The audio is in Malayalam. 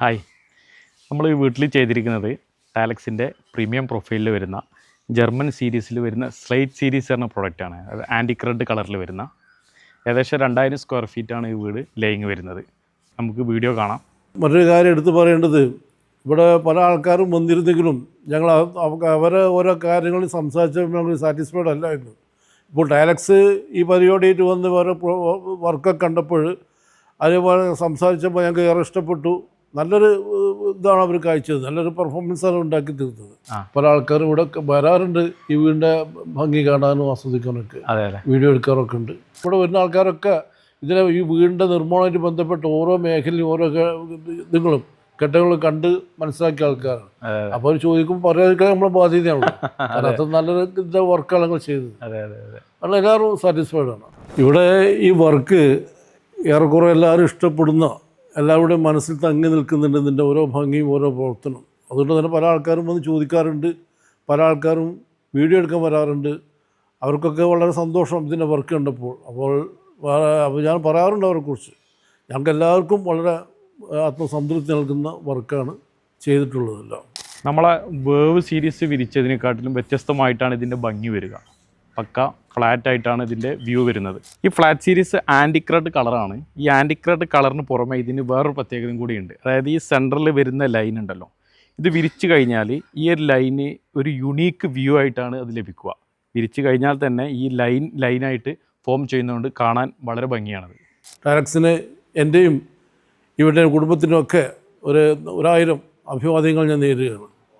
ഹായ്. നമ്മൾ ഈ വീട്ടിൽ ചെയ്തിരിക്കുന്നത് ടാലക്സിന്റെ പ്രീമിയം പ്രൊഫൈലിൽ വരുന്ന ജർമ്മൻ സീരീസിൽ വരുന്ന സ്ലൈറ്റ് സീരീസ് എന്ന പ്രൊഡക്റ്റാണ് അത് ആന്റിക് റെഡ് കളറിൽ വരുന്ന. ഏകദേശം രണ്ടായിരം സ്ക്വയർ ഫീറ്റാണ് ഈ വീട് ലേയിങ് വരുന്നത്. നമുക്ക് വീഡിയോ കാണാം. മറ്റൊരു കാര്യം എടുത്തു പറയേണ്ടത് ഇവിടെ പല ആൾക്കാരും വന്നിരുന്നെങ്കിലും ഞങ്ങൾ അവ- അവ- അവരെ ഓരോ കാര്യങ്ങളിൽ സംസാരിച്ചപ്പോൾ ഞങ്ങൾ സാറ്റിസ്ഫൈഡ് അല്ലായിരുന്നു ഇപ്പോൾ ടാലക്സ് ഈ പരിപാടിയായിട്ട് വന്ന് ഓരോ വർക്കൊക്കെ കണ്ടപ്പോൾ അതേപോലെ സംസാരിച്ചപ്പോൾ ഞങ്ങൾക്ക് ഏറെ ഇഷ്ടപ്പെട്ടു. നല്ലൊരു ഇതാണ് അവർ കാഴ്ചത്. നല്ലൊരു പെർഫോമൻസാണ് ഉണ്ടാക്കി തീർത്തത്. പല ആൾക്കാരും ഇവിടെ വരാറുണ്ട് ഈ വീടിന്റെ ഭംഗി കാണാനും ആസ്വദിക്കാനൊക്കെ. വീഡിയോ എടുക്കാറൊക്കെ ഉണ്ട്. ഇവിടെ വരുന്ന ആൾക്കാരൊക്കെ ഇതിനെ ഈ വീടിന്റെ നിർമ്മാണമായിട്ട് ബന്ധപ്പെട്ട് ഓരോ മേഖലയും ഓരോ ഇതുങ്ങളും ഘട്ടങ്ങളും കണ്ട് മനസ്സിലാക്കിയ ആൾക്കാരാണ്. അപ്പോൾ അവർ ചോദിക്കും പറയാതിരിക്കാൻ നമ്മളെ ബാധ്യതയാണ് കാരണം അത്. നല്ലൊരു ഇതിന്റെ വർക്കാണ് ഞങ്ങൾ ചെയ്തത്. അതെ അതെ അതെ. കാരണം എല്ലാവരും സാറ്റിസ്ഫൈഡ് ആണ്. ഇവിടെ ഈ വർക്ക് ഏറെക്കുറെ എല്ലാവരും ഇഷ്ടപ്പെടുന്ന എല്ലാവരുടെയും മനസ്സിൽ തങ്ങി നിൽക്കുന്നുണ്ട് ഇതിന്റെ ഓരോ ഭംഗിയും ഓരോ പ്രവർത്തനം അതുകൊണ്ട് തന്നെ പല ആൾക്കാരും വന്ന് ചോദിക്കാറുണ്ട്. പല ആൾക്കാരും വീഡിയോ എടുക്കാൻ വരാറുണ്ട്. അവർക്കൊക്കെ വളരെ സന്തോഷം ഇതിന്റെ വർക്ക് കണ്ടപ്പോൾ. അപ്പോൾ അപ്പോൾ ഞാൻ പറയാറുണ്ട് അവരെക്കുറിച്ച്. ഞങ്ങൾക്ക് എല്ലാവർക്കും വളരെ ആത്മസംതൃപ്തി നൽകുന്ന വർക്കാണ് ചെയ്തിട്ടുള്ളതെല്ലാം. നമ്മളെ വേവ് സീരീസ് വിരിച്ചതിനെക്കാട്ടിലും വ്യത്യസ്തമായിട്ടാണ് ഇതിന്റെ ഭംഗി വരിക. പക്ക ഫ്ലാറ്റ് ആയിട്ടാണ് ഇതിന്റെ വ്യൂ വരുന്നത്. ഈ ഫ്ലാറ്റ് സീരീസ് ആന്റിക്രഡ് കളറാണ്. ഈ ആന്റിക്രഡ് കളറിന് പുറമെ ഇതിന് വേറൊരു പ്രത്യേകതയും കൂടിയുണ്ട്. അതായത് ഈ സെന്ററിൽ വരുന്ന ലൈൻ ഉണ്ടല്ലോ. ഇത് വിരിച്ചു കഴിഞ്ഞാൽ ഈ ഒരു ലൈന് ഒരു യുണീക്ക് വ്യൂ ആയിട്ടാണ് അത് ലഭിക്കുക. വിരിച്ചു കഴിഞ്ഞാൽ തന്നെ ഈ ലൈൻ ലൈനായിട്ട് ഫോം ചെയ്യുന്നതുകൊണ്ട് കാണാൻ വളരെ ഭംഗിയാണത്. ടാലക്സിന് എന്റെയും ഇവരുടെ കുടുംബത്തിനും ഒക്കെ ഒരു ഒരായിരം അഭിവാദ്യങ്ങൾ ഞാൻ നേരുകയാണ്.